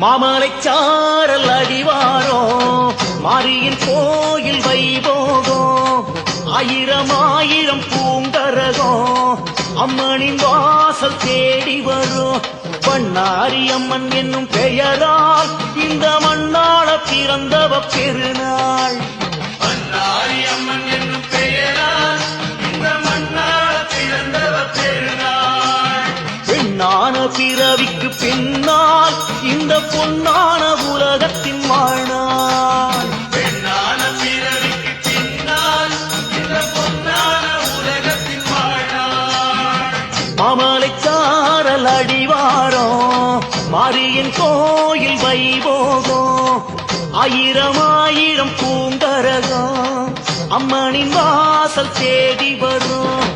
மாமலை சாரல் அடிவாரோ? மாரியின் கோயில் வைபோகோ? ஆயிரம் ஆயிரம் பூங்கரகோ? அம்மனின் வாசல் தேடி வரும் பண்ணாரி அம்மன் என்னும் பெயரால் இந்த மண்ணாள பிறந்தவ பெருநாள். பண்ணாரி அம்மன் இந்த பொன்னான உலகத்தின் வாழ்நாள். பெண்ணான பிறவிக்கு பின்னால் இந்த பொன்னான உலகத்தின் வாழ்நாள். மாமலை சாரல் அடிவாரம் மாரியின் கோயில் வைபோகம் ஆயிரம் ஆயிரம் பூங்கரகம் அம்மனின் வாசல் தேடி வரும்.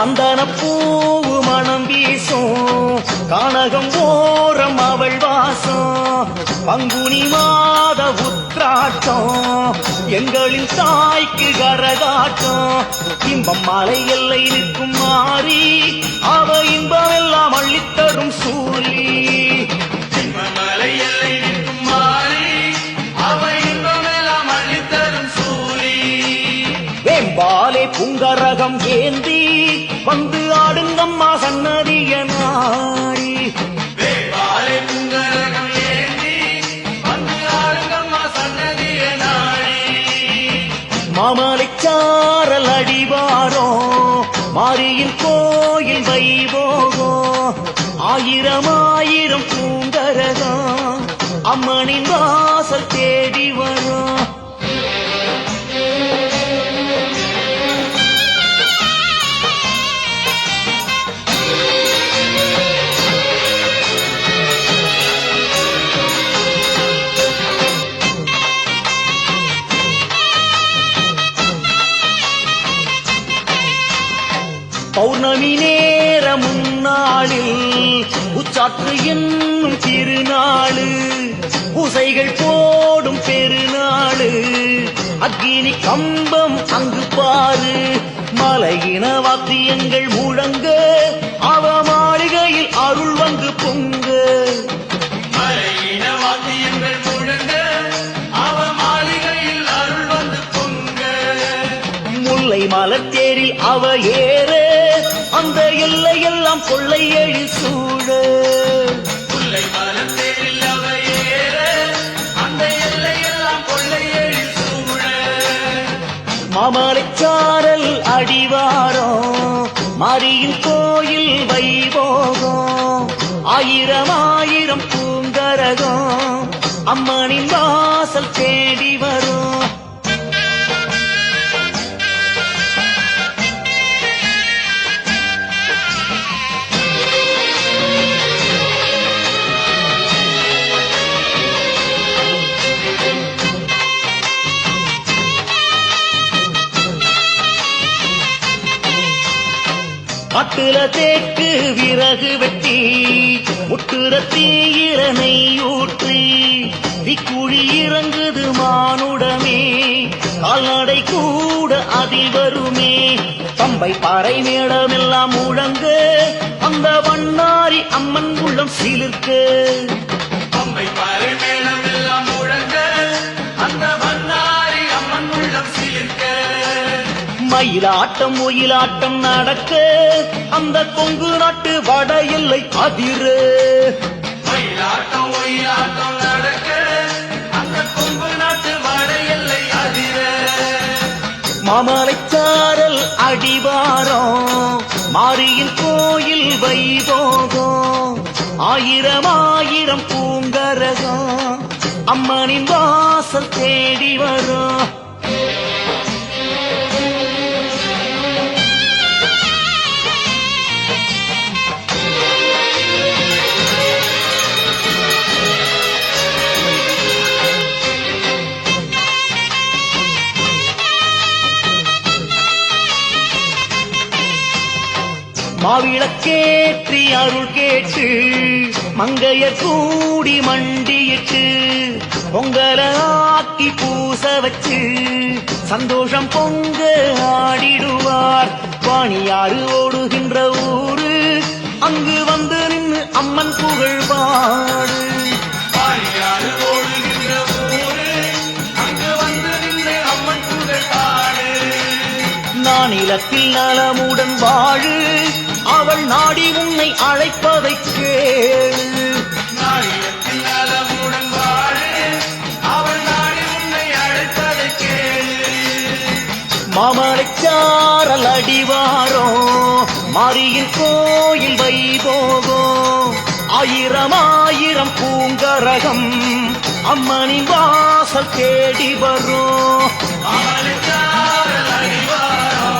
சந்தன பூவு மணம் வீசும். கானகம் ஓரம் அவள் வாசம். பங்குனி மாத உத்ராட்டம் எங்களின் தாய்க்கு கரகாட்டம். இன்பம் மலை எல்லை நிற்கும் மாறி அவ இன்பமெல்லாம் அள்ளித்தரும் சூழி மலை எல்லை நிற்கும் மாறி அவை இன்பமெல்லாம் அள்ளித்தரும் சூழி வேம்பாலே புங்கரகம் ஏந்தி வந்து ஆடுங்கம்மா சன்னதிய நாடி சன்னதிய நாடி மாமலைச்சாரல் அடிவாரோ மாரியின் கோயில் வைபோகோ ஆயிரம் ஆயிரம் பூங்கரகம் அம்மனின் வாசல் தேடி வரோ. பௌர்ணமி நேர முன்னாளில் உச்சாற்று என்னும் திருநாளு பூசைகள் போடும் பெருநாளு அக்கினி கம்பம் அங்கு பாரு மலையின வாத்தியங்கள் முழங்க தேரில் அவ ஏற. அந்த எல்லையெல்லாம் கொள்ளை எழி சூழ மாமலைச்சாரல் அடிவாரம் மாரியின் கோயில் வைபோகம் ஆயிரம் ஆயிரம் பூங்கரகம் அம்மனின் வாசல் தேடி வரும். காட்டுல தேக்கு விறகு வெட்டி முட்டுற தீயிரனை ஊற்றி திக்குழி இறங்குது மானுடமே கால்நடை கூட அதிவருமே பம்பை பாறை மேடமெல்லாம் முழங்க அந்த வண்ணாரி அம்மன் உள்ளம் சிலிர்க்க. மயிலாட்டம் ஒயிலாட்டம் நடக்க. அந்த கொங்கு நாட்டு வட எல்லை அதிர. மயிலாட்டம் ஒயிலாட்டம் நடக்க. அந்த கொங்கு நாட்டு வட எல்லை அதிர. மாமலைச்சாரல் அடிவாரம் மாரியின் கோயில் வைபோகம் ஆயிரம் ஆயிரம் பூங்கரகம் அம்மனின் வாசல் தேடி வரும். மாவிளக்கேற்றி அருள் கேட்டு மங்கைய கூடி மண்டியிட்டு பொங்கல ஆக்கி பூச வச்சு சந்தோஷம் பொங்க ஆடிடுவார். வாணியாறு ஓடுகின்ற ஊரு அங்கு வந்து நின்று அம்மன் புகழ் பாடு. பாரியாறு ஓடுகின்ற ஊரு அங்கு வந்து நின்று அம்மன் புகழ் பாடு. நானிலத்தில் நலமுடன் வாழு அவள் நாடி உன்னை அழைப்பதை கேளு. மாமலைச்சாரல் அடிவாரோ மாரியின் கோயில் வைபோகோ ஆயிரம் ஆயிரம் பூங்கரகம் அம்மனின் வாசல் தேடி வரும். மாமலைச்சாரல் அடிவாரோ